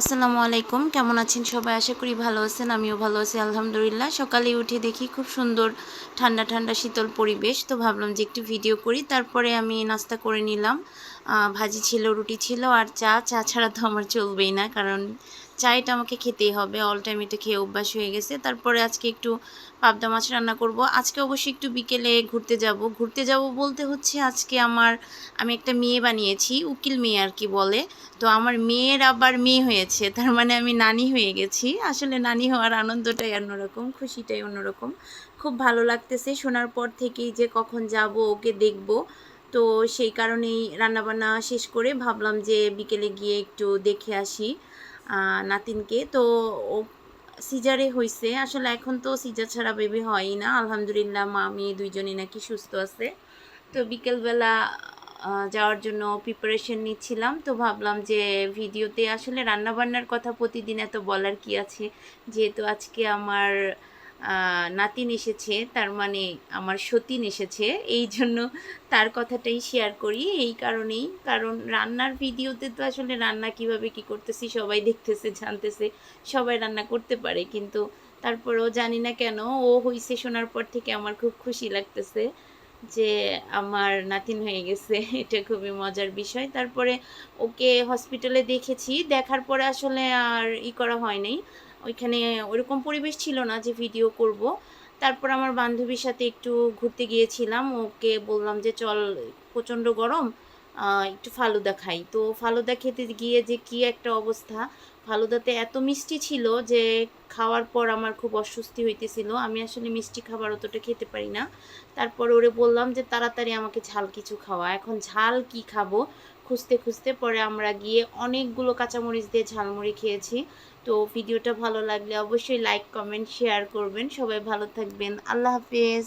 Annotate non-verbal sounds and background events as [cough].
আসসালামু আলাইকুম। কেমন আছেন সবাই? আশা করি ভালো আছেন, আমিও ভালো আছি, আলহামদুলিল্লাহ। সকালে উঠে দেখি খুব সুন্দর ঠান্ডা ঠান্ডা, শীতল পরিবেশ। তো ভাবলাম যে একটু ভিডিও করি। তারপরে আমি নাস্তা করে নিলাম। ভাজি ছিল, রুটি ছিল আর চা। চা ছাড়া তো আমার চলবেই না, কারণ চায়টা আমাকে খেতেই হবে। অল টাইম এটা খেয়ে অভ্যাস হয়ে গেছে। তারপরে আজকে একটু পাবদা মাছ রান্না করব। আজকে অবশ্যই একটু বিকেলে ঘুরতে যাব। ঘুরতে যাব বলতে হচ্ছে আজকে আমার, আমি একটা মেয়ে বানিয়েছি, উকিল মেয়ে আর কি বলে। তো আমার মেয়ের আবার মেয়ে হয়েছে, তার মানে আমি নানি হয়ে গেছি। আসলে নানি হওয়ার আনন্দটাই অন্যরকম, খুশিটাই অন্যরকম। খুব ভালো লাগতেছে। শোনার পর থেকেই যে কখন যাব, ওকে দেখব। তো সেই কারণেই রান্নাবান্না শেষ করে ভাবলাম যে বিকেলে গিয়ে একটু দেখে আসি। নাতিনকে। তো ও সিজারে হয়েছে আসলে এখন তো সিজার ছাড়া বেবি হয়ই না। আলহামদুলিল্লাহ মা, মেয়ে দুইজনই নাকি সুস্থ আছে। তো বিকেলবেলা যাওয়ার জন্য প্রিপারেশন নিচ্ছিলাম। তো ভাবলাম যে ভিডিওতে আসলে রান্নাবান্নার কথা প্রতিদিন এত বলার কি আছে? যেহেতু আজকে আমার নাতিন এসেছে, তার মানে আমার সতীন এসেছে। এই জন্য তার কথাটাই শেয়ার করি, এই কারণেই। কারণ রান্নার ভিডিওতে তো আসলে রান্না কীভাবে কি করতেছি, সবাই দেখতেছে, জানতেছে, সবাই রান্না করতে পারে। কিন্তু তারপরেও জানি না কেন, ও হইছে শোনার পর থেকে আমার খুব খুশি লাগতেছে যে আমার নাতিন হয়ে গেছে। [laughs] এটা খুবই মজার বিষয়। তারপরে ওকে হসপিটালে দেখেছি, দেখার পরে আসলে আর ই করা হয় নাই। ওইখানে ওইরকম পরিবেশ ছিল না যে ভিডিও করব। তারপর আমার বান্ধবীর সাথে একটু ঘুরতে গিয়েছিলাম। ওকে বললাম যে, চল, প্রচণ্ড গরম। একটু ফালুদা খাই। তো ফালুদা খেতে গিয়ে যে কি একটা অবস্থা, ফালুদাতে এত মিষ্টি ছিল যে খাওয়ার পর আমার খুব অস্বস্তি হইতেছিল। আমি আসলে মিষ্টি খাবার অতটা খেতে পারি না। তারপর ওরে বললাম যে, তাড়াতাড়ি আমাকে ঝাল কিছু খাওয়া। এখন ঝাল কি খাব? খুঁজতে খুঁজতে পরে আমরা গিয়ে অনেকগুলো কাঁচামরিচ দিয়ে ঝালমুড়ি খেয়েছি। তো ভিডিওটা ভালো লাগলে অবশ্যই লাইক কমেন্ট শেয়ার করবেন। সবাই ভালো থাকবেন। আল্লাহ হাফেজ।